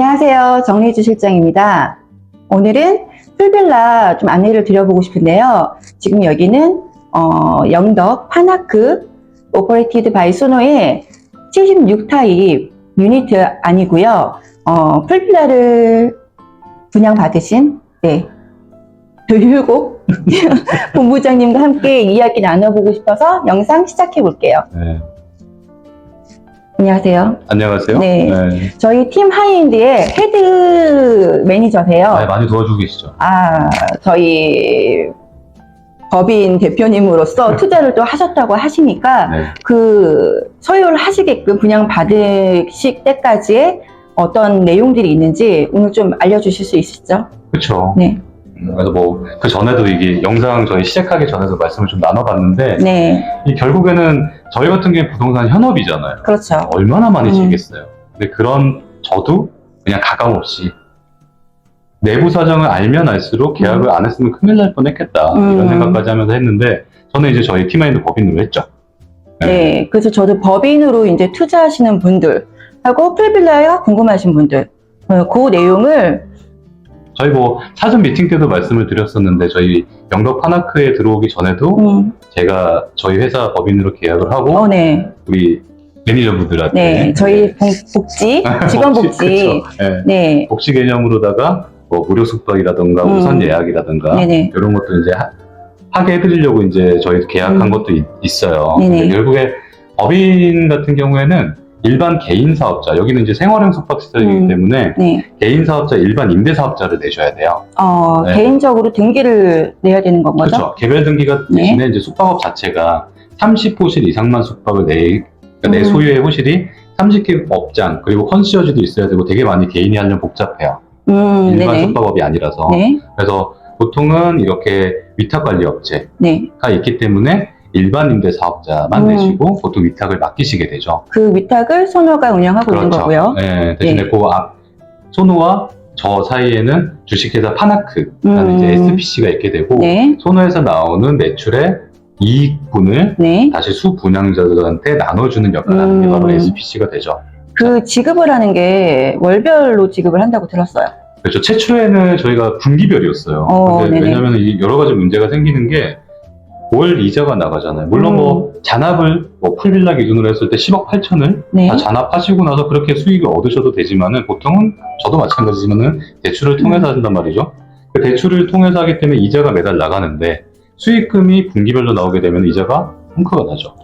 안녕하세요. 정리주 실장입니다. 오늘은 풀빌라 좀 안내를 드려보고 싶은데요. 지금 여기는 어, 영덕 파나크 오퍼레이티드 바이 소노의 76타입 유니트 아니고요. 어, 풀빌라를 분양받으신 네, 조효국 본부장님과 함께 이야기 나눠보고 싶어서 영상 시작해 볼게요. 네. 안녕하세요. 안녕하세요. 네. 네. 저희 팀 하이엔드의 헤드 매니저세요. 네, 많이 도와주고 계시죠. 아, 저희 법인 대표님으로서 투자를 또 하셨다고 하시니까 네. 그 서열 하시게끔 분양 받으실 때까지의 어떤 내용들이 있는지 오늘 좀 알려주실 수 있으시죠? 그렇죠. 네. 그래서 뭐 그 전에도 이게 영상 저희 시작하기 전에도 말씀을 좀 나눠봤는데 네, 이 결국에는 저희 같은 경우 부동산 현업이잖아요. 그렇죠. 얼마나 많이 음. 지겠어요. 근데 그런 저도 그냥 가감 없이 내부 사정을 알면 알수록 계약을 안 했으면 큰일 날 뻔했겠다 음. 이런 생각까지 하면서 했는데 저는 이제 저희 팀마인드 법인으로 했죠. 네, 그래서 저도 법인으로 이제 투자하시는 분들 하고 풀빌라가 궁금하신 분들 어, 그 내용을 저희 뭐 사전 미팅 때도 말씀을 드렸었는데 저희 영덕 파나크에 들어오기 전에도 음, 제가 저희 회사 법인으로 계약을 하고 어, 네, 우리 매니저분들한테 네, 저희 복- 복지, 직원 복지, 그쵸. 네. 네, 복지 개념으로다가 뭐 무료 숙박이라든가 음. 우선 예약이라든가 네네. 이런 것도 이제 하, 하게 해드리려고 이제 저희 계약한 음. 것도 있, 어요 네네. 결국에 법인 같은 경우에는 일반 개인 사업자 여기는 이제 생활형 숙박시설이기 음. 때문에 네. 개인 사업자 일반 임대 사업자를 내셔야 돼요. 어, 네. 개인적으로 등기를 내야 되는 건 거죠? 그렇죠. 개별 등기가 네. 대신에 이제 숙박업 자체가 30호실 이상만 숙박을 내, 그러니까 내 음. 소유의 호실이 30개 업장 그리고 컨시어지도 있어야 되고 되게 많이 개인이 하려면 복잡해요. 음, 일반 네네. 숙박업이 아니라서. 네, 그래서 보통은 이렇게 위탁관리업체가 네. 있기 때문에 일반 임대 사업자만 음. 내시고 보통 위탁을 맡기시게 되죠. 그 위탁을 소노가 운영하고 있는 거고요. 네, 대신에 네. 그 앞, 소노와 저 사이에는 주식회사 파나크라는 음. 이제 SPC가 있게 되고 네, 소노에서 나오는 매출의 이익분을 네. 다시 수분양자들한테 나눠주는 역할을 하는 게 음. 바로 SPC가 되죠. 그 지급을 하는 게 월별로 지급을 한다고 들었어요. 그렇죠. 최초에는 저희가 분기별이었어요. 어, 근데. 왜냐하면 이 여러 가지 문제가 생기는 게 월 이자가 나가잖아요. 물론 음. 뭐 잔압을 뭐 풀빌라 기준으로 했을 때 10억 8천을 네. 다 잔압하시고 나서 그렇게 수익을 얻으셔도 되지만은 보통은 저도 마찬가지지만은 대출을 통해서 음. 하신단 말이죠. 그 대출을 통해서 하기 때문에 이자가 매달 나가는데 수익금이 분기별로 나오게 되면 이자가 펑크가 나죠.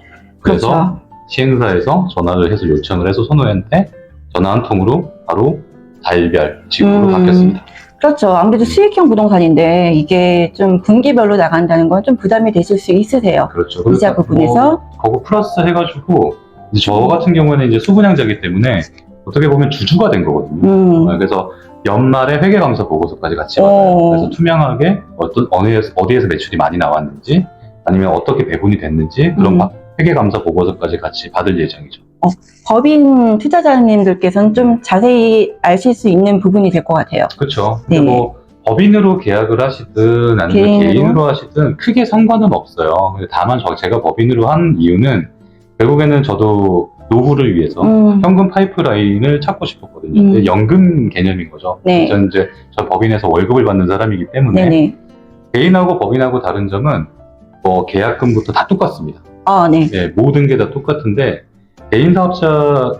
그래서 그렇죠. 시행사에서 전화를 해서 요청을 해서 선호한테 전화 한 통으로 바로 달별 지급으로 음. 바뀌었습니다. 그렇죠. 아무래도 수익형 부동산인데 이게 좀 분기별로 나간다는 건 좀 부담이 되실 수 있으세요. 그렇죠. 이자 그래서 부분에서 뭐 그거 플러스 해가지고 이제 저 같은 경우에는 이제 수분양자기 때문에 어떻게 보면 주주가 된 거거든요. 음, 어, 그래서 연말에 회계감사 보고서까지 같이 받아요. 어. 그래서 투명하게 어떤 어디에서, 어디에서 매출이 많이 나왔는지 아니면 어떻게 배분이 됐는지 그런 음. 바- 회계감사 보고서까지 같이 받을 예정이죠. 법인 투자자님들께서는 좀 자세히 아실 수 있는 부분이 될 것 같아요. 그렇죠. 네. 근데 뭐 법인으로 계약을 하시든 아니면 개인으로? 개인으로, 하시든 크게 상관은 없어요. 다만 저 제가 법인으로 한 이유는 결국에는 저도 노후를 위해서 음, 현금 파이프라인을 찾고 싶었거든요. 음. 연금 개념인 거죠. 네. 저는 이제 저 법인에서 월급을 받는 사람이기 때문에 네네. 개인하고 법인하고 다른 점은 뭐 계약금부터 다 똑같습니다. 아, 네. 네, 모든 게 다 똑같은데 개인 사업자,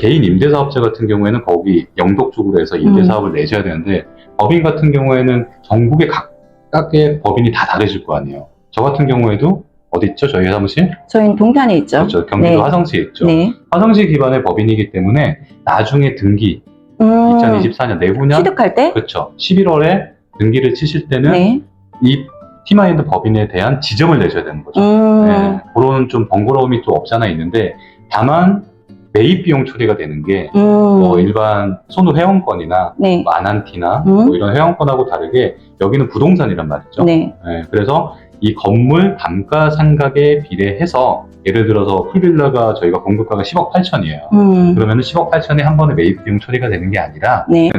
개인 임대 사업자 같은 경우에는 거기 영독 쪽으로 해서 임대 음. 사업을 내셔야 되는데 법인 같은 경우에는 전국의 각각의 법인이 다 다르실 거 아니에요. 저 같은 경우에도 어디 있죠? 저희 사무실? 저희는 동탄에 있죠. 그렇죠. 경기도 네. 화성시에 있죠. 네. 화성시 기반의 법인이기 때문에 나중에 등기 음, 2024년 내후년 취득할 때? 그렇죠. 11월에 등기를 치실 때는 네. 이 티마인드 법인에 대한 지정을 내셔야 되는 거죠. 음, 네, 그런 좀 번거로움이 또 없잖아 있는데 다만 매입 비용 처리가 되는 게 음, 뭐 일반 손우 회원권이나 네. 뭐 아난티나 음. 뭐 이런 회원권하고 다르게 여기는 부동산이란 말이죠. 네. 네, 그래서 이 건물 감가상각에 비례해서 예를 들어서 풀빌라가 저희가 공급가가 10억 8천이에요. 음, 그러면 10억 8천이 한 번에 매입 비용 처리가 되는 게 아니라 네.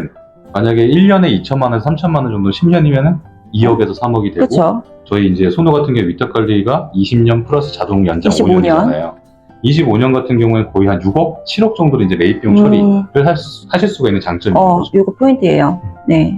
만약에 1년에 2천만 원, 3천만 원 정도 10년이면은 2억에서 3억이 되고 그렇죠. 저희 이제 소노 같은 경우 위탁 관리가 20년 플러스 자동 연장 25 년. 5년이잖아요. 25년 같은 경우에는 거의 한 6억, 7억 정도로 이제 매입 비용 음. 처리를 할 수- 하실 수가 있는 장점이 있는 어, 거죠. 요거 포인트예요. 네.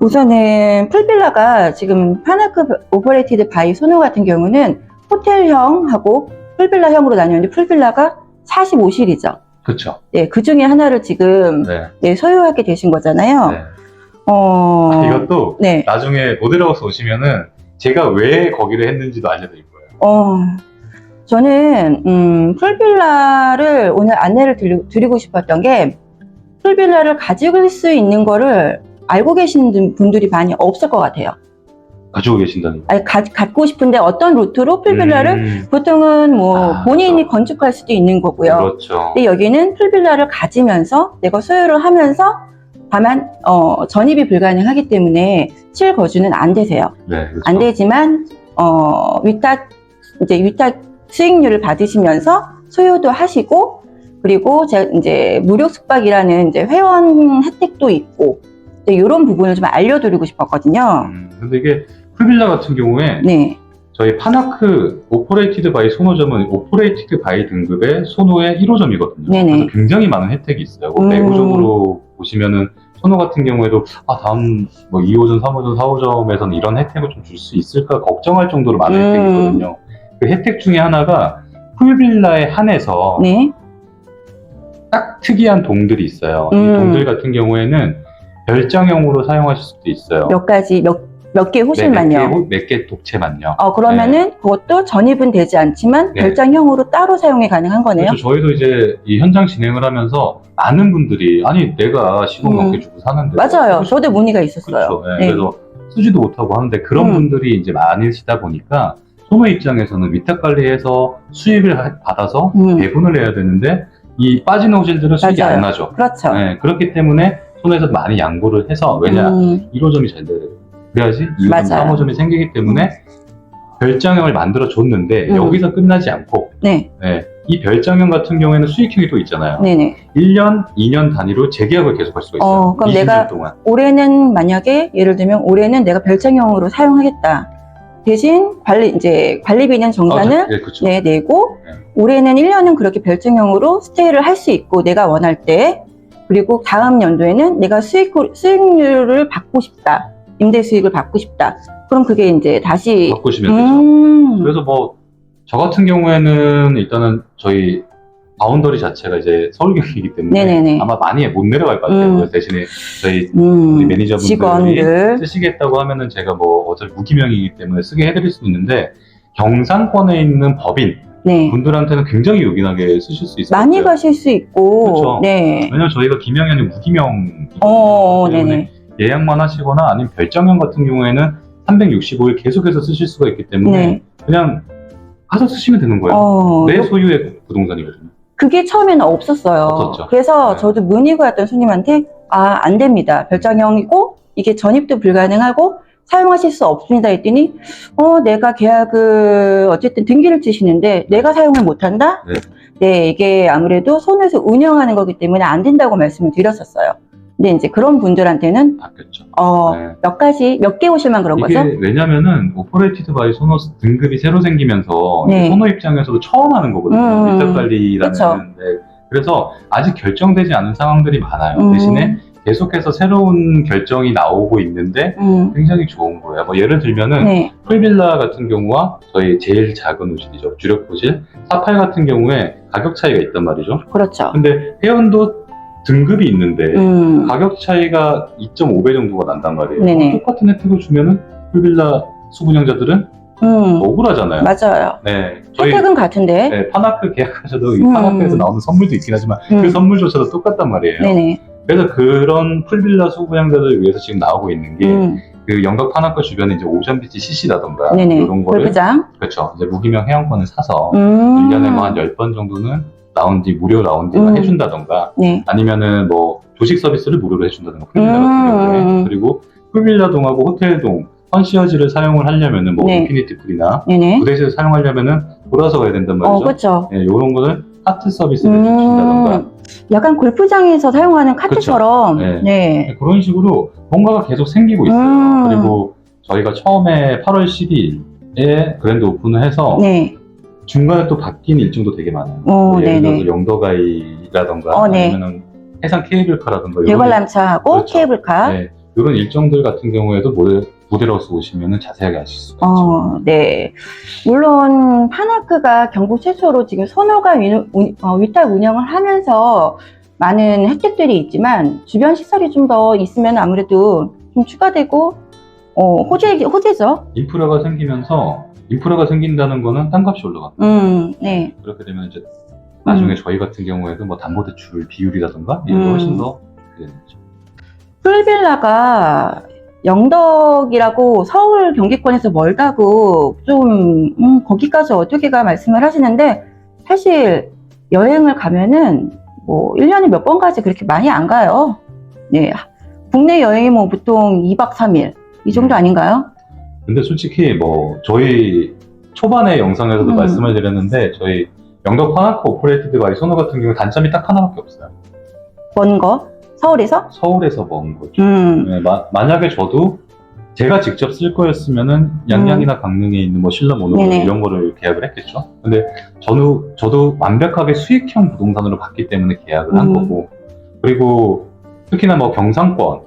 우선은 풀빌라가 지금 파나크 오퍼레이티드 바이 소노 같은 경우는 호텔형하고 풀빌라형으로 나뉘는데 풀빌라가 45실이죠. 그렇죠. 네, 그 중에 하나를 지금 네. 네, 소유하게 되신 거잖아요. 네. 어, 이것도 네. 나중에 모델하우스 오시면은 제가 왜 거기를 했는지도 알려드릴 거예요. 어, 저는 음, 풀빌라를 오늘 안내를 드리, 드리 고 싶었던 게 풀빌라를 가지고 수 있는 거를 알고 계시는 분들이 많이 없을 것 같아요. 가지고 계신다는. 아니, 가, 갖고 싶은데 어떤 루트로 풀빌라를 음, 보통은 뭐 아, 본인이 그렇죠. 건축할 수도 있는 거고요. 그렇죠. 근데 여기는 풀빌라를 가지면서 내가 소유를 하면서 다만 어, 전입이 불가능하기 때문에 실거주는 안 되세요. 네, 그렇죠. 안 되지만 어, 위탁 이제 위탁 수익률을 받으시면서 소유도 하시고 그리고 제 이제 무료 숙박이라는 이제 회원 혜택도 있고 이런 부분을 좀 알려드리고 싶었거든요. 음, 근데 이게 풀빌라 같은 경우에 네, 저희 파나크 오퍼레이티드 바이 소노점은 오퍼레이티드 바이 등급의 소노의 1호점이거든요. 네네. 그래서 굉장히 많은 혜택이 있어요. 뭐 음. 내부적으로 보시면은 소노 같은 경우에도 아 다음 뭐 2호점, 3호점, 4호점에서는 이런 혜택을 좀 줄 수 있을까 걱정할 정도로 많은 음. 혜택이 있거든요. 그 혜택 중에 하나가 풀빌라에 한해서 네, 딱 특이한 동들이 있어요. 이 음. 동들 같은 경우에는 별장형으로 사용하실 수도 있어요. 몇 가지 몇 몇개 네, 호실만요. 몇 개 독채만요. 어 그러면은 그것도 전입은 되지 않지만 네. 별장형으로 따로 사용이 가능한 거네요. 그렇죠. 저희도 이제 이 현장 진행을 하면서 많은 분들이 아니 내가 10억 음. 넘게 주고 사는데 맞아요. 저도 문의가 있었어요. 그렇죠. 네, 네. 그래서 쓰지도 못하고 하는데 그런 음. 분들이 이제 많으시다 보니까 소노 입장에서는 위탁 관리해서 수익을 하- 받아서 음. 배분을 해야 되는데 이 빠진 호실들은 수익이 맞아요. 안 나죠. 그렇죠. 네, 그렇기 때문에 손에서 많이 양보를 해서 왜냐 음, 1호점이 잘 돼야 돼요. 그래야지 2호점, 맞아요. 3호점이 생기기 때문에 별장형을 만들어 줬는데 음. 여기서 끝나지 않고 네, 네, 이 별장형 같은 경우에는 수익형이 또 있잖아요. 네네. 1년, 2년 단위로 재계약을 계속할 수가 있어요. 어, 그럼 20년 내가- 동안. 올해는 만약에 예를 들면 올해는 내가 별장형으로 사용하겠다. 대신 관리 이제 관리비는 정산을 아, 네, 그렇죠. 네, 내고 네. 올해는 1년은 그렇게 별장형으로 스테이를 할 수 있고 내가 원할 때 그리고 다음 연도에는 내가 수익 수익률을 받고 싶다. 임대 수익을 받고 싶다. 그럼 그게 이제 다시 바꾸시면 되죠. 음, 그래서 뭐 저 같은 경우에는 일단은 저희 바운더리 자체가 이제 서울 경기이기 때문에 네네네. 아마 많이 못 내려갈 것 같아요. 음. 대신에 저희 음, 우리 매니저분들이 직원들 쓰시겠다고 하면은 제가 뭐 어차피 무기명이기 때문에 쓰게 해드릴 수 있는데 경상권에 있는 법인 네 분들한테는 굉장히 요긴하게 쓰실 수 있을 많이. 가실 수 있고 그렇죠. 네. 왜냐면 저희가 아니고 무기명 어, 네네. 예약만 하시거나 아니면 별장형 같은 경우에는 365일 계속해서 쓰실 수가 있기 때문에 네. 그냥 가서 쓰시면 되는 거예요. 어, 내 소유의 부동산이거든요. 그게 처음에는 없었어요. 없었죠. 그래서 네. 저도 문의가 왔던 손님한테 아, 안 됩니다. 별장형이고 이게 전입도 불가능하고 사용하실 수 없습니다 했더니 어, 내가 계약을 어쨌든 등기를 치시는데 내가 사용을 못 한다? 네. 네, 이게 아무래도 손에서 운영하는 거기 때문에 안 된다고 말씀을 드렸었어요. 근데 이제 그런 분들한테는 바뀌었죠. 어, 네. 몇 가지 몇 개 오실만 그런 이게 거죠? 왜냐면은 오퍼레이티드 바이 소노 등급이 새로 생기면서 네. 소노 입장에서도 처음 하는 거거든요. 음, 위탁 관리라는 그쵸. 데 그래서 아직 결정되지 않은 상황들이 많아요. 음. 대신에 계속해서 새로운 결정이 나오고 있는데 음, 굉장히 좋은 거예요. 뭐 예를 들면은 네, 풀빌라 같은 경우와 저희 제일 작은 호실이죠. 주력 호실. 48 같은 경우에 가격 차이가 있단 말이죠. 그렇죠. 근데 회원도 등급이 있는데 음, 가격 차이가 2.5배 정도가 난단 말이에요. 네네. 똑같은 혜택을 주면은 풀빌라 수분양자들은 음, 억울하잖아요. 맞아요. 네. 저희 혜택은 같은데. 네, 파나크 계약하셔도 이 음. 파나크에서 나오는 선물도 있긴 하지만 음. 그 선물조차도 똑같단 말이에요. 네네. 그래서 그런 풀빌라 수분양자들을 위해서 지금 나오고 있는 게 음, 그 영덕 파나크 주변에 이제 오션비치 CC라던가 네네. 이런 거를 골프장. 그렇죠. 이제 무기명 회원권을 사서 음. 1년에 뭐한 10번 정도는 라운지 무료 라운지를 음. 해준다던가 네. 아니면은 뭐 조식 서비스를 무료로 해준다던가 풀빌라 음. 같은 경우에 그리고 풀빌라동하고 호텔동 컨시어지를 사용을 하려면은 뭐 네. 인피니티 풀이나 네네. 부대시를 사용하려면은 돌아서 가야 된단 어, 말이죠. 그렇죠. 네, 이런 거를 카트 서비스를 해준다던가 음, 약간 골프장에서 사용하는 카트처럼. 네. 네. 네, 그런 식으로 뭔가가 계속 생기고 있어요. 음. 그리고 저희가 처음에 8월 12일에 그랜드 오픈을 해서 네. 중간에 또 바뀐 일정도 되게 많아요. 어, 뭐 예를 네네. 들어서 영도가이라던가 어, 네. 아니면은 해상 케이블카라던가 이런 대관람차하고 그렇죠. 케이블카. 네, 이런 일정들 같은 경우에도 모델, 모델하우스 오시면 자세하게 아실 수가 있죠. 어, 네. 물론 파나크가 경북 최초로 지금 선호가 위, 운- 어, 위탁 운영을 하면서 많은 혜택들이 있지만 주변 시설이 좀 더 있으면 아무래도 좀 추가되고 어, 호재 호재죠. 인프라가 생기면서 인프라가 생긴다는 거는 땅값이 올라갑니다. 음, 네. 그렇게 되면 이제 나중에 음. 저희 같은 경우에도 뭐 담보대출 비율이라던가 이런 게 음. 훨씬 더 그게 되죠. 풀빌라가 영덕이라고 서울 경기권에서 멀다고 좀 음, 거기까지 어떻게가 말씀을 하시는데 사실 여행을 가면은 뭐 1년에 몇 번까지 그렇게 많이 안 가요. 네. 국내 여행이 뭐 보통 2박 3일 이 정도 아닌가요? 근데 솔직히 뭐 저희 초반에 영상에서도 음. 말씀을 드렸는데 저희 영덕 화나코 오퍼레이티드 바이 소노 같은 경우 단점이 딱 하나밖에 없어요. 먼 거? 서울에서? 서울에서 먼 거죠. 음. 네, 마- 만약에 저도 제가 직접 쓸 거였으면은 양양이나 강릉에 있는 뭐 신라 모노 음. 네네. 이런 거를 계약을 했겠죠. 근데 저도 저도 완벽하게 수익형 부동산으로 봤기 때문에 계약을 한 음. 거고 그리고 특히나 뭐 경상권,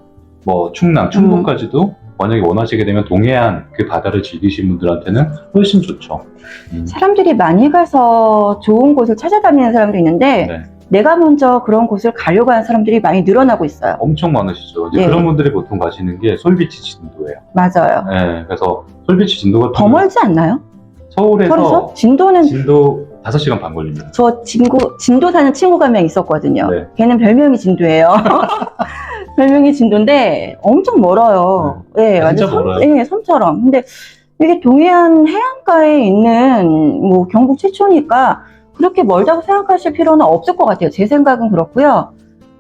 뭐 충남, 충북까지도 만약에 원하시게 되면 동해안 그 바다를 즐기신 분들한테는 훨씬 좋죠. 음, 사람들이 많이 가서 좋은 곳을 찾아다니는 사람도 있는데 네. 내가 먼저 그런 곳을 가려고 하는 사람들이 많이 늘어나고 있어요. 엄청 많으시죠. 이제 네. 그런 분들이 보통 가시는 게 솔비치 진도예요. 맞아요. 네, 그래서 솔비치 진도 같은 더 멀지 않나요? 서울에서 서울에서? 진도는 진도 5시간 반 걸립니다. 저 진구, 진도 사는 친구가 한 명 있었거든요. 네. 걔는 별명이 진도예요. 별명이 진도인데 엄청 멀어요. 네, 아, 완전 진짜 멀어요? 섬, 네, 섬처럼. 근데 이게 동해안 해안가에 있는 뭐 경북 최초니까 그렇게 멀다고 생각하실 필요는 없을 것 같아요. 제 생각은 그렇고요.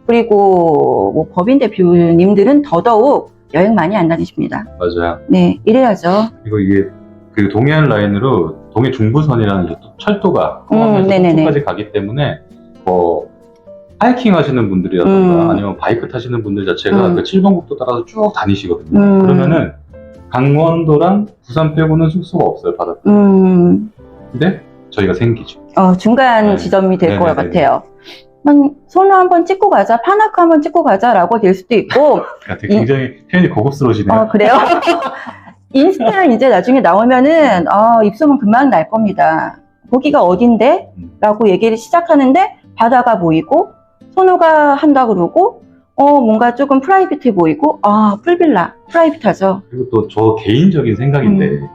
그리고 뭐 법인 대표님들은 더더욱 여행 많이 안 다니십니다. 맞아요. 네, 이래야죠. 그리고 이게 그 동해안 라인으로 동해 중부선이라는 철도가 음, 포함해서 네네네. 속초까지 가기 때문에 뭐 하이킹 하시는 분들이라던가 음. 아니면 바이크 타시는 분들 자체가 음. 그 7번 국도 따라서 쭉 다니시거든요. 음. 그러면은 강원도랑 부산 빼고는 숙소가 없어요 바다. 음, 근데 저희가 생기죠. 어, 중간 네. 지점이 될 것. 같아요. 한 손을 한번 찍고 가자, 파나카 한번 찍고 가자라고 될 수도 있고, 굉장히 표현이 고급스러우시네요. 어, 그래요? 인스타 이제 나중에 나오면은, 아, 입소문 금방 날 겁니다. 거기가 어딘데? 음. 라고 얘기를 시작하는데, 바다가 보이고, 선호가 한다 그러고, 어, 뭔가 조금 프라이빗해 보이고, 아, 풀빌라, 프라이빗하죠. 그리고 또 저 개인적인 생각인데 음.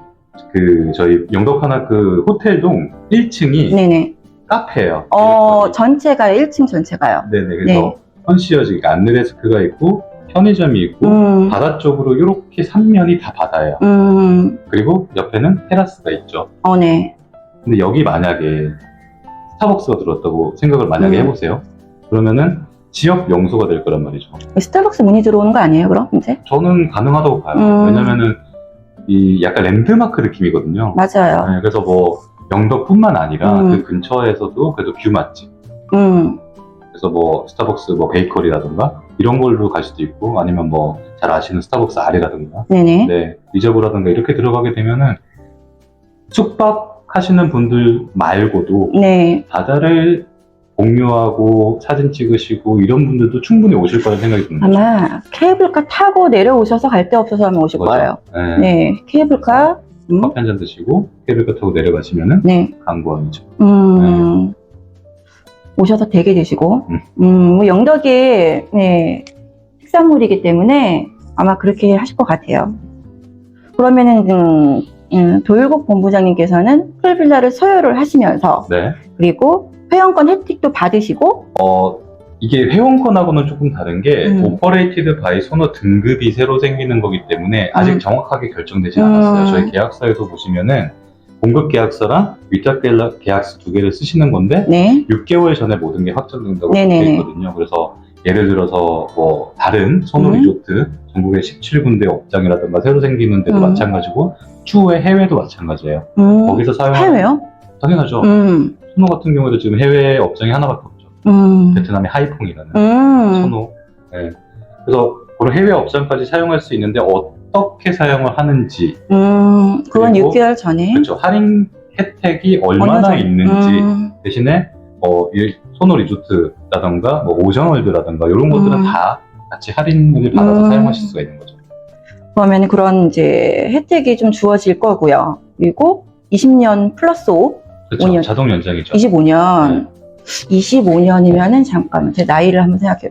그 저희 영덕 하나 그 호텔동 1층이 네네. 카페예요. 어, 전체가요, 1층 전체가요. 네네. 그래서 네. 컨시어지, 그러니까 안내데스크가 있고 편의점이 있고 음, 바다 쪽으로 이렇게 삼면이 다 바다예요. 음, 그리고 옆에는 테라스가 있죠. 어, 네. 근데 여기 만약에 스타벅스가 들어왔다고 생각을 만약에 음. 해보세요. 그러면은 지역 명소가 될 거란 말이죠. 스타벅스 문이 들어오는 거 아니에요, 그럼, 이제? 저는 가능하다고 봐요. 음. 왜냐면은 이 약간 랜드마크 느낌이거든요. 맞아요. 네, 그래서 뭐 영덕뿐만 아니라 음. 그 근처에서도 그래도 뷰 맛집. 음, 그래서 뭐 스타벅스 뭐 베이커리라든가 이런 걸로 갈 수도 있고 아니면 뭐 잘 아시는 스타벅스 아래라든가 네네. 네 리저브라든가 이렇게 들어가게 되면은 숙박 하시는 분들 말고도 네. 바다를 공유하고 사진 찍으시고 이런 분들도 충분히 오실 거라는 생각이 듭니다. 아마 케이블카 타고 내려오셔서 갈 데 없어서 아마 오실 그렇죠. 거예요. 네. 네. 케이블카. 음, 커피 한 잔 드시고 케이블카 타고 내려가시면은 네. 관광이죠. 음, 오셔서 대게 드시고. 음. 음, 뭐 영덕이, 네. 특산물이기 때문에 아마 그렇게 하실 것 같아요. 그러면은, 음, 음, 도율국 본부장님께서는 풀빌라를 소유를 하시면서, 네. 그리고 회원권 혜택도 받으시고, 어, 이게 회원권하고는 조금 다른 게 음. 오퍼레이티드 바이 소너 등급이 새로 생기는 거기 때문에 아직 음. 정확하게 결정되지 않았어요. 음. 저희 계약서에도 보시면은 공급 계약서랑 위탁 계약- 계약서 두 개를 쓰시는 건데 네. 6개월 전에 모든 게 확정된다고. 되어 있거든요. 그래서 예를 들어서 뭐 다른 소노 음. 리조트 전국에 17군데 업장이라든가 새로 생기는 데도 음. 마찬가지고 추후에 해외도 마찬가지예요. 음, 거기서 사용 해외요? 당연하죠. 음, 소노 같은 경우에도 지금 해외 업장이 하나밖에 없죠. 음, 베트남의 하이퐁이라는 음, 선호. 네. 그래서 그런 해외 업장까지 사용할 수 있는데 어 떻게 사용을 하는지 음, 그건 그리고 6개월 전에. 그렇죠 할인 혜택이 얼마나 있는지 음, 대신에 어, 이 소노 리조트라던가 뭐 오션월드라던가 이런 것들은 음. 다 같이 할인을 받아서 음. 사용하실 수가 있는 거죠. 그러면 그런 이제 혜택이 좀 주어질 거고요. 그리고 20년 플러스 5, 그렇죠. 5년. 자동 연장이죠. 25년. 25년이면은 잠깐만 제 나이를 한번 생각해.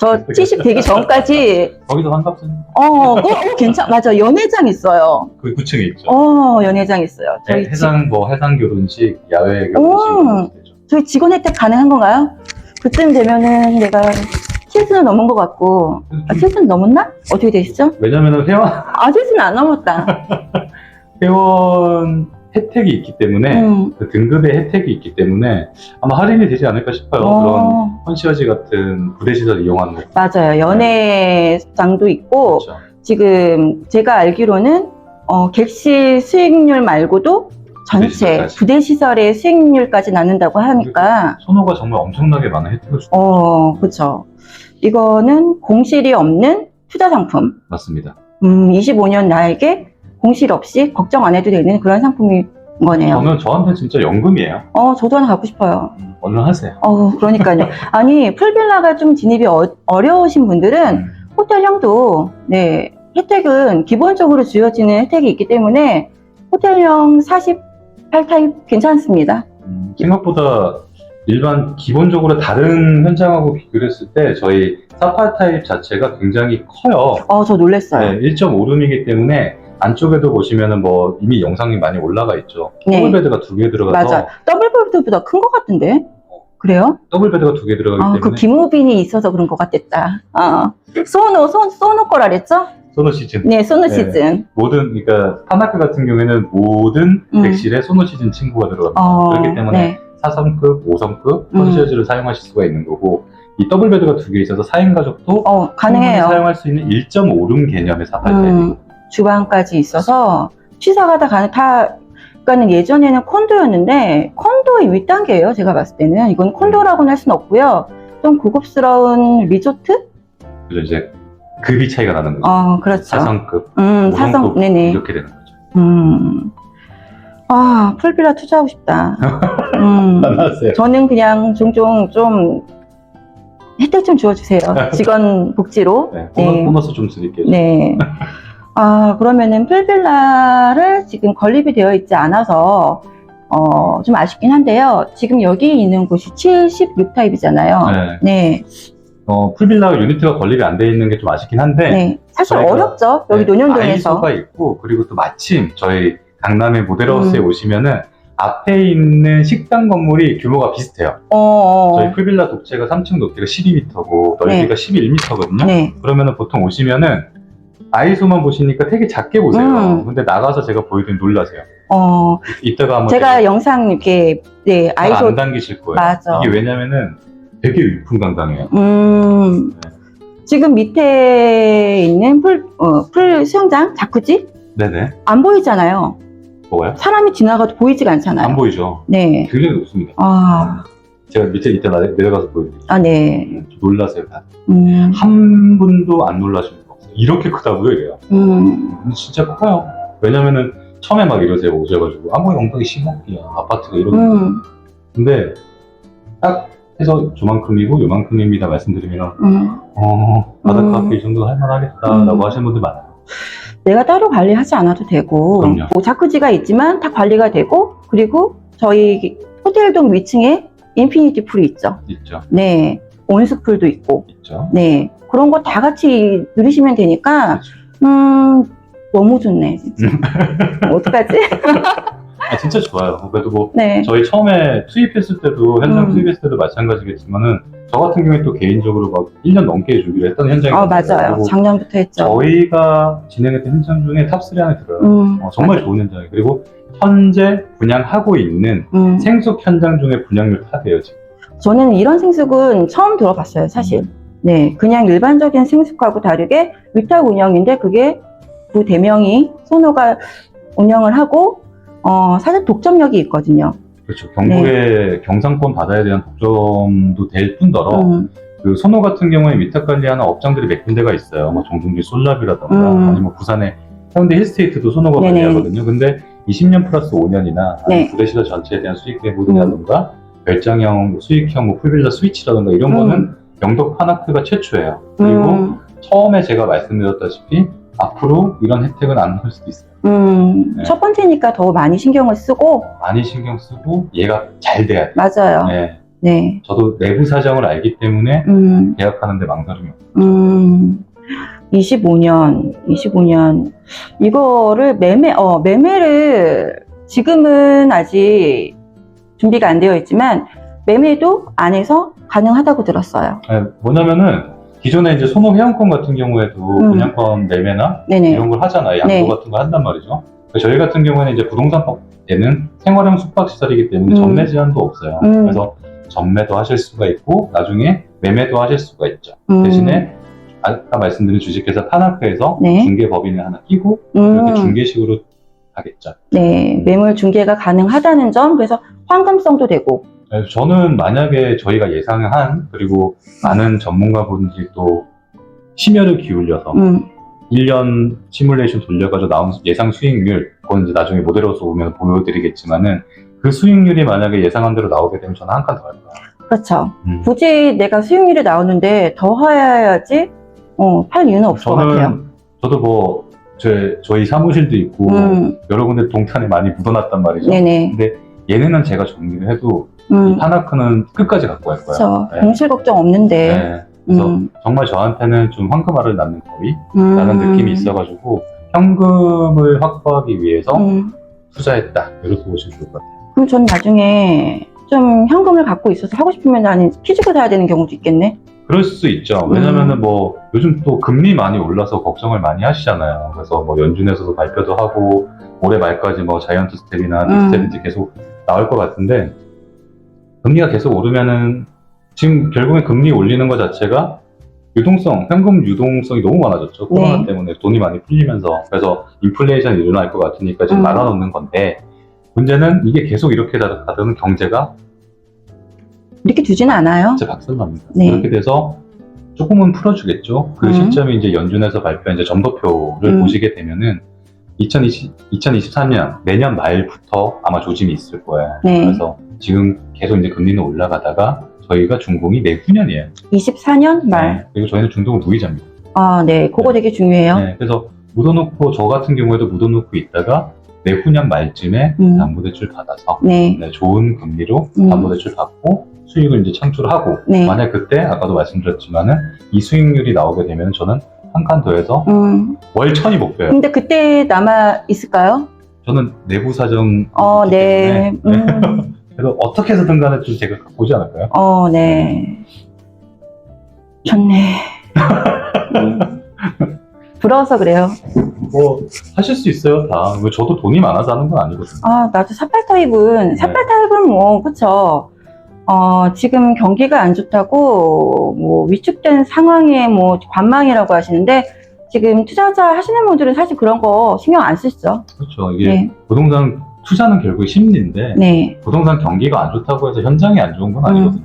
저 70 되기 전까지 거기도 환갑선 어, 어, 어, 괜찮 맞아 연회장 있어요. 그 9층에 있죠. 어 연회장 있어요. 저희 네, 해상 뭐 해상 결혼식, 야외 결혼식 것도 되죠. 저희 직원 혜택 가능한 건가요? 그쯤 되면은 내가 70은 넘은 것 같고 아, 70은 넘었나? 어떻게 되시죠? 왜냐면은 회원 아 70은 안 넘었다. 회원 혜택이 있기 때문에 음. 그 등급의 혜택이 있기 때문에 아마 할인이 되지 않을까 싶어요. 그런 어, 컨시어지 같은 부대시설 이용하는 거. 맞아요. 연회장도 있고 그렇죠. 지금 제가 알기로는 어, 객실 수익률 말고도 전체 부대시설까지. 부대 시설의 수익률까지 나눈다고 하니까 소노가 정말 엄청나게 많은 혜택을 주고 어 그렇죠. 이거는 공실이 없는 투자 상품. 맞습니다. 음, 25년 나에게 공실 없이 걱정 안 해도 되는 그런 상품인 거네요. 저는 저한테 진짜 연금이에요. 어, 저도 하나 갖고 싶어요. 얼른 하세요. 어, 그러니까요. 아니, 풀빌라가 좀 진입이 어, 어려우신 분들은 음. 호텔형도, 네, 혜택은 기본적으로 주어지는 혜택이 있기 때문에 호텔형 48타입 괜찮습니다. 음, 생각보다 일반 기본적으로 다른 현장하고 비교를 했을 때 저희 사파 타입 자체가 굉장히 커요. 어, 저 놀랬어요. 네, 1.5룸이기 때문에 안쪽에도 보시면은 뭐 이미 영상이 많이 올라가 있죠. 네. 더블 베드가 두 개 들어가서 맞아. 더블 베드보다 큰 것 같은데? 그래요? 더블 베드가 두 개 들어가기 아, 그 때문에 김우빈이 있어서 그런 것 같았다. 어. 소노, 소, 소노 거라 그랬죠? 소노 시즌 네, 소노 네. 시즌. 모든 그러니까 파나크 같은 경우에는 모든 음. 객실에 소노 시즌 친구가 들어갑니다. 어, 그렇기 때문에 네. 4성급, 5성급 음. 컨시어지를 사용하실 수가 있는 거고 이 더블 베드가 두 개 있어서 4인 가족도 어, 가능해요. 사용할 수 있는 1.5룸 개념의 사파 타입. 음, 주방까지 있어서 취사가 다 가는 다 그러니까는 예전에는 콘도였는데 콘도의 윗단계예요. 제가 봤을 때는 이건 콘도라고는 할 수는 없고요. 좀 고급스러운 리조트? 그래서 이제 급이 차이가 나는 거죠. 어, 그렇죠. 4성급, 음, 5성급 사성, 네네. 이렇게 되는 거죠. 음, 아, 풀빌라 투자하고 싶다. 음. 저는 그냥 종종 좀 혜택 좀 주어주세요. 직원 복지로. 네, 네. 보너스 좀 드릴게요. 네. 아, 그러면은 풀빌라를 지금 건립이 되어 있지 않아서, 어, 좀 아쉽긴 한데요. 지금 여기 있는 곳이 76타입이잖아요. 네. 네. 어, 풀빌라 유니트가 건립이 안 돼 있는 게 좀 아쉽긴 한데 네. 사실 저희가- 어렵죠. 여기 네, 논현동에서. 아이소가 있고 그리고 또 마침 저희 강남의 모델하우스에 음. 오시면은 앞에 있는 식당 건물이 규모가 비슷해요. 어, 어. 저희 풀빌라 독채가 3층 높이가 12m고 넓이가 11m거든요. 네. 그러면은 보통 오시면은 아이소만 보시니까 되게 작게 보세요. 음. 근데 나가서 제가 보여드리면 놀라세요. 어, 이따가 한번 제가 영상 이렇게, 네, 잘 아이소, 안 당기실 거예요. 맞아. 이게 왜냐면은 되게 위풍당당해요. 음, 지금 밑에 있는 풀, 어, 풀 수영장, 자쿠지? 네네. 안 보이잖아요. 뭐가요? 사람이 지나가도 보이지가 않잖아요. 안 보이죠? 네. 굉장히 높습니다. 아, 제가 밑에 이따 나- 내려가서 보여드릴게요. 아, 네. 놀라세요. 다. 음, 한 분도 안 없어요. 이렇게 크다고요, 이래요. 음, 근데 진짜 커요. 왜냐면은 처음에 막 이러세요, 오셔가지고. 아, 뭐 엉덩이 10억이야. 아파트가 이런 거. 음, 근데 딱 해서 저만큼이고 요만큼입니다 말씀드리면 음. 어, 바닷가 음. 앞에 이 정도 할만하겠다 음. 라고 하시는 분들 많아요. 내가 따로 관리하지 않아도 되고, 그럼요. 뭐 자쿠지가 있지만 다 관리가 되고, 그리고 저희 호텔동 위층에 인피니티 풀이 있죠. 있죠. 네. 온수풀도 있고, 있죠. 네. 그런 거 다 같이 누리시면 되니까, 그렇죠. 음, 너무 좋네, 진짜. 어떡하지? 아, 진짜 좋아요. 그래도 뭐 네. 저희 처음에 투입했을 때도 현장 음. 투입했을 때도 마찬가지겠지만은 저 같은 경우에 또 개인적으로 막 1년 넘게 준비를 했던 현장이 아, 맞아요. 작년부터 했죠. 저희가 진행했던 현장 중에 탑3 안에 들어요. 음, 어, 정말 좋은 현장이에요. 그리고 현재 분양하고 있는 음. 생숙 현장 중에 분양률 탑이에요. 지금. 저는 이런 생숙은 처음 들어봤어요, 사실. 네, 그냥 일반적인 생숙하고 다르게 위탁 운영인데 그게 두 대명이 소노가 운영을 하고 어, 사실 독점력이 있거든요. 그렇죠. 경북의 경상권 바다에 대한 독점도 될 뿐더러 네. 음, 그 소노 같은 경우에 위탁 관리하는 업장들이 몇 군데가 있어요. 뭐 정동진 솔라비라던가 음. 아니면 부산의 해운대 힐스테이트도 소노가 네네. 관리하거든요. 근데 20년 플러스 5년이나 네. 부대시설 전체에 대한 수익 대부분이라든가 별장형, 수익형, 뭐 풀빌라 스위치라든가 이런 음. 거는 영덕 파나크가 최초예요. 그리고 음, 처음에 제가 말씀드렸다시피 앞으로 이런 혜택은 안할 수도 있어요. 음, 네. 첫 번째니까 더 많이 신경을 쓰고, 많이 신경 쓰고 얘가 잘 돼야 돼. 맞아요. 네. 네. 저도 내부 사정을 알기 때문에 음, 계약하는데 망설임이 없어요. 음, 25년, 25년. 이거를 매매, 어, 매매를 지금은 아직 준비가 안 되어 있지만, 매매도 안에서 가능하다고 들었어요. 네, 뭐냐면은 기존에 이제 소노 회원권 같은 경우에도 음. 분양권 매매나 네네. 이런 걸 하잖아요. 양도 네. 같은 거 한단 말이죠. 저희 같은 경우에는 이제 부동산법에는 생활형 숙박시설이기 때문에 음. 전매 제한도 없어요. 음. 그래서 전매도 하실 수가 있고 나중에 매매도 하실 수가 있죠. 음, 대신에 아까 말씀드린 주식회사 파나크에서 네. 중개법인을 하나 끼고 음, 이렇게 중개식으로 하겠죠. 네, 매물 중개가 가능하다는 점, 그래서 황금성도 되고, 그래서 저는 만약에 저희가 예상한 그리고 많은 전문가분들이 또 심혈을 기울여서 음, 1년 시뮬레이션 돌려가지고 나온 예상 수익률, 그건 이제 나중에 모델로서 보면 보여드리겠지만은 그 수익률이 만약에 예상한 대로 나오게 되면 저는 한 칸 더 할 거예요. 그렇죠. 음. 굳이 내가 수익률이 나오는데 더 해야지, 어, 팔 이유는 없을 것 같아요. 저는 저도 뭐 제, 저희 사무실도 있고 음, 여러 군데 동탄에 많이 묻어놨단 말이죠. 네네. 근데 얘네는 제가 정리를 해도 음, 이 파나크는 끝까지 갖고 갈 거예요. 그렇죠. 네. 공실 걱정 없는데. 네. 그래서 음, 정말 저한테는 좀 황금알을 낳는 거리 음, 라는 느낌이 있어가지고 현금을 확보하기 위해서 음, 투자했다 이렇게 보시면 좋을 것 같아요. 그럼 전 나중에 좀 현금을 갖고 있어서 하고 싶으면 나는 퀴즈가 사야 되는 경우도 있겠네. 그럴 수 있죠. 음. 왜냐면은 뭐 요즘 또 금리 많이 올라서 걱정을 많이 하시잖아요. 그래서 뭐 연준에서도 발표도 하고 올해 말까지 뭐 자이언트 스텝이나 음. 빅스텝인지 계속 나올 것 같은데 금리가 계속 오르면은 지금 결국에 금리 올리는 것 자체가 유동성, 현금 유동성이 너무 많아졌죠. 코로나 네. 때문에 돈이 많이 풀리면서 그래서 인플레이션이 일어날 것 같으니까 지금 음. 말아놓는 건데 문제는 이게 계속 이렇게 가면 경제가 이렇게 두지는 않아요. 진짜 박살납니다. 네. 그렇게 돼서 조금은 풀어주겠죠. 그 음. 시점이 이제 연준에서 발표한 이제 점도표를 음. 보시게 되면은 2020, 2023년 내년 말부터 아마 조짐이 있을 거예요. 네. 그래서 지금 계속 이제 금리는 올라가다가 저희가 준공이 내후년이에요. 24년 말. 네. 그리고 저희는 중동은 무이자입니다. 아, 네. 그거 되게 중요해요. 네. 그래서 묻어놓고 저 같은 경우에도 묻어놓고 있다가 내후년 말쯤에 음. 담보대출 받아서 네. 네, 좋은 금리로 음. 담보대출 받고 수익을 이제 창출하고 네. 만약 그때 아까도 말씀드렸지만은 이 수익률이 나오게 되면 저는 한 칸 더 해서 음. 월 천이 목표예요. 근데 그때 남아 있을까요? 저는 내부 사정 어, 네. 때문에 네. 음. 그래서 어떻게 해서든 간에 좀 제가 갖고 오지 않을까요? 어, 네. 좋네. 음. 부러워서 그래요. 뭐 하실 수 있어요 다. 뭐 저도 돈이 많아서 하는 건 아니거든요. 아, 나도 사팔 타입은, 네. 사팔 타입은 뭐, 그쵸. 어, 지금 경기가 안 좋다고, 뭐, 위축된 상황에 뭐, 관망이라고 하시는데, 지금 투자자 하시는 분들은 사실 그런 거 신경 안 쓰시죠. 그렇죠. 이게 네. 부동산 투자는 결국 심리인데 네. 부동산 경기가 안 좋다고 해서 현장이 안 좋은 건 아니거든요.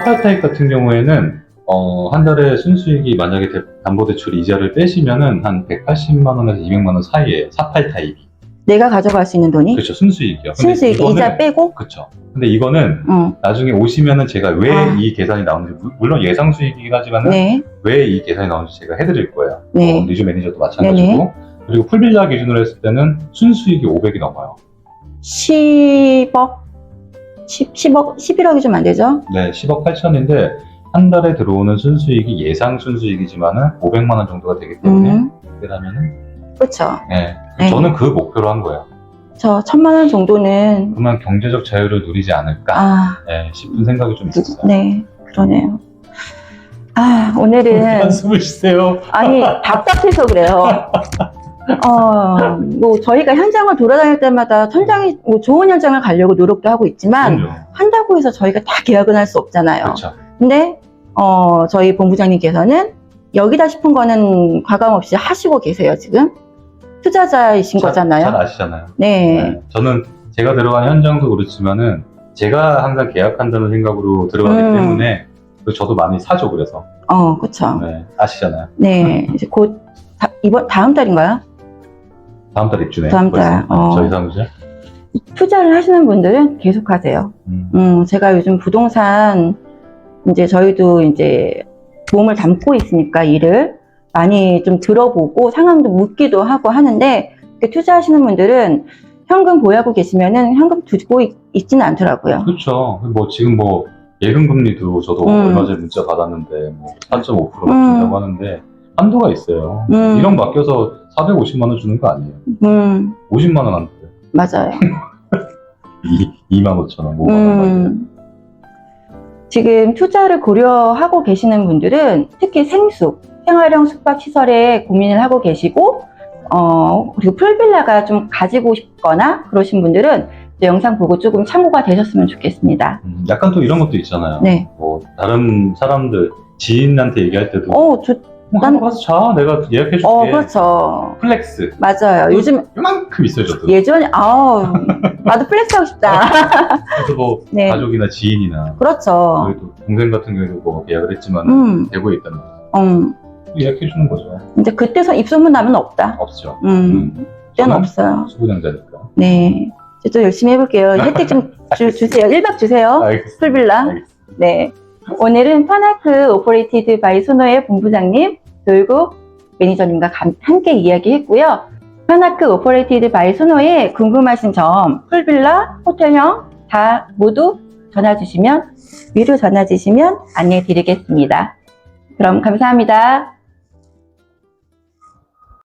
사팔 타입 같은 경우에는 어, 한 달에 순수익이 만약에 대- 담보대출 이자를 빼시면은 한 180만 원에서 200만 원 사이에요. 사팔 타입이. 내가 가져갈 수 있는 돈이? 그렇죠. 순수익이요. 근데 순수익 이거는- 이자 빼고? 그렇죠. 근데 이거는 응. 나중에 오시면은 제가 왜 아. 이 계산이 나오는지 물- 물론 예상 수익이긴 하지만은 네. 왜 이 계산이 나오는지 제가 해드릴 거예요. 네. 어, 리주 매니저도 마찬가지고 그리고 풀빌라 기준으로 했을 때는 순수익이 500이 넘어요. 10억? 10, 10억, 11억이 좀 안 되죠? 네, 10억 8천인데 한 달에 들어오는 순수익이 예상 순수익이지만은 500만 원 정도가 되기 때문에 음. 그러면은 그렇죠. 네, 네. 저는 그 목표로 한 거예요. 저 천만 원 정도는, 그러면 경제적 자유를 누리지 않을까 아, 네, 싶은 생각이 좀 있었어요. 네. 그러네요. 아, 오늘은. 한숨을 쉬세요. 아니 답답해서 그래요. 어, 뭐 저희가 현장을 돌아다닐 때마다 현장이 뭐 좋은 현장을 가려고 노력도 하고 있지만 그럼요. 한다고 해서 저희가 다 계약은 할 수 없잖아요. 그렇죠. 근데 어, 저희 본부장님께서는 여기다 싶은 거는 과감 없이 하시고 계세요 지금 투자자이신 잘- 거잖아요. 잘 아시잖아요. 네. 네, 저는 제가 들어간 현장도 그렇지만은 제가 항상 계약한다는 생각으로 들어가기 음. 때문에 저도 많이 사죠 그래서 어, 그렇죠. 네, 아시잖아요. 네, 이제 곧 다, 이번 다음 달인가요? 다음 달 입주네. 다음 달, 벌써. 어. 저희 사무실. 투자를 하시는 분들은 계속 하세요. 음. 음, 제가 요즘 부동산 이제 저희도 이제 도움을 담고 있으니까 일을 많이 좀 들어보고 상황도 묻기도 하고 하는데 투자하시는 분들은 현금 보유하고 계시면은 현금 두고 있, 있지는 않더라고요. 그렇죠. 뭐 지금 뭐 예금 금리도 저도 음. 얼마 전에 문자 받았는데 뭐 4.5%가 음. 준다고 하는데 한도가 있어요. 음. 1억 맡겨서 450만 원 주는 거 아니에요. 음, 50만 원 안 돼요. 맞아요. 2, 2만 5천 원, 5만 원. 음, 지금 투자를 고려하고 계시는 분들은 특히 생숙, 생활형 숙박시설에 고민을 하고 계시고, 어, 그리고 풀빌라가 좀 가지고 싶거나 그러신 분들은 이 영상 보고 조금 참고가 되셨으면 좋겠습니다. 음, 약간 또 이런 것도 있잖아요. 네. 뭐 다른 사람들 지인한테 얘기할 때도 어, 좋, 뭐 난- 한번 가서 자 내가 예약해 줄게. 어, 그렇죠. 플렉스 맞아요. 요즘 요만큼 있어요 저도. 예전에, 아우, 나도 플렉스 하고 싶다. 그래서 뭐 네. 가족이나 지인이나 그렇죠. 동생 같은 경우에도 뭐 예약을 했지만 음, 대구에 있다는 음. 예약해 주는 거죠. 이제 그때서 입소문 나면 없다. 없죠. 음, 그때는 없어요. 수분양자니까. 네. 이제 또 열심히 해볼게요. 혜택 좀 주, 주세요. 1박 주세요. 알겠습니다. 풀빌라. 알겠습니다. 네. 오늘은 파나크 오퍼레이티드 바이 소노의 본부장님, 돌고 매니저님과 감- 함께 이야기했고요. 파나크 오퍼레이티드 바이 소노에 궁금하신 점, 풀빌라, 호텔형 다 모두 전화 주시면, 위로 전화 주시면 안내 드리겠습니다. 그럼 감사합니다.